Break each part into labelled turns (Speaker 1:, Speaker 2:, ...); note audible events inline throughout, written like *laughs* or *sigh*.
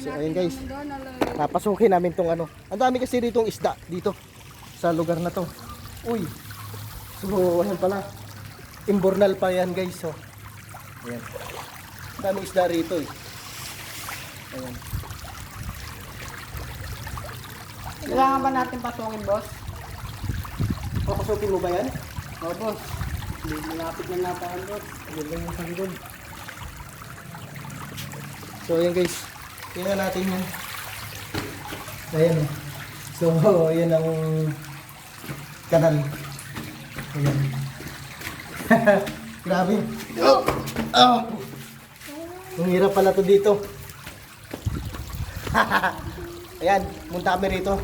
Speaker 1: So ayun guys, napasukin namin tong ano. Ang dami kasi ditong isda dito sa lugar na to. Uy. So ayan pala. Imbornal pa yan guys. So. Ayan. Ang daming isda rito eh. Ayan.
Speaker 2: Kailangan ba natin pasukin, boss?
Speaker 1: Papasukin mo ba yan?
Speaker 2: Oo, boss. Malapit na natin, boss.
Speaker 1: Ayun lang yung sanggol. So ayan guys, tingnan natin yan. Ayan oh. So *laughs* ayan ang kanal. Ayan. *laughs* Grabe. Oh! Oh! Ang hirap pala to dito. *laughs* ayan, munta kami rito.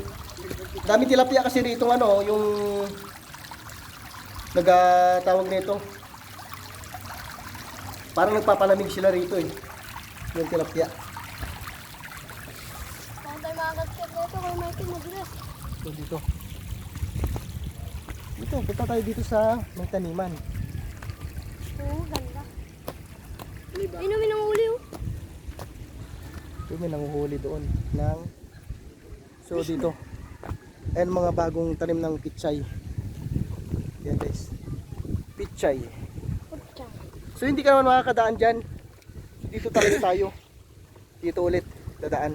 Speaker 1: Dami tilapia kasi rito ano, yung nagatawag nito. Parang nagpapalamig sila rito eh. Yung tilapia.
Speaker 3: Saan tayo makakatkat na ito kung may kinugulas?
Speaker 1: So dito. Dito, punta tayo dito sa may taniman.
Speaker 3: Oo, ganda. Inumin ang uli oh.
Speaker 1: So may nanguhuli doon ng So dito. Ayan mga bagong tanim ng pichay. Yan guys. Pichay. So hindi ka naman makakadaan dyan. Dito talaga tayo. Dito ulit. Dadaan.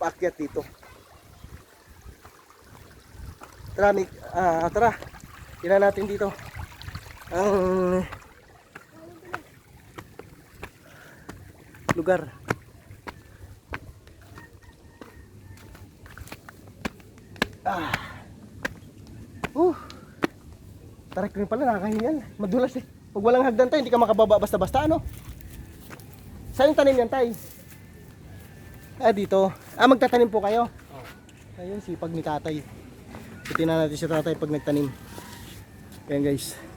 Speaker 1: Paakyat dito. Tara, Nick. Ah, tara. Tingnan natin dito. Ang lugar. Ah. Uh. Tarik rin pala, nakakahingal. Madulas eh. Pag walang hagdan tayo, hindi ka makababa basta-basta, ano? Saan yung tanim yan, tay? Ah, dito. Ah, magtatanim po kayo? Ayun, sipag ni tatay. Ito natin si tatay pag nagtanim. Ayan guys.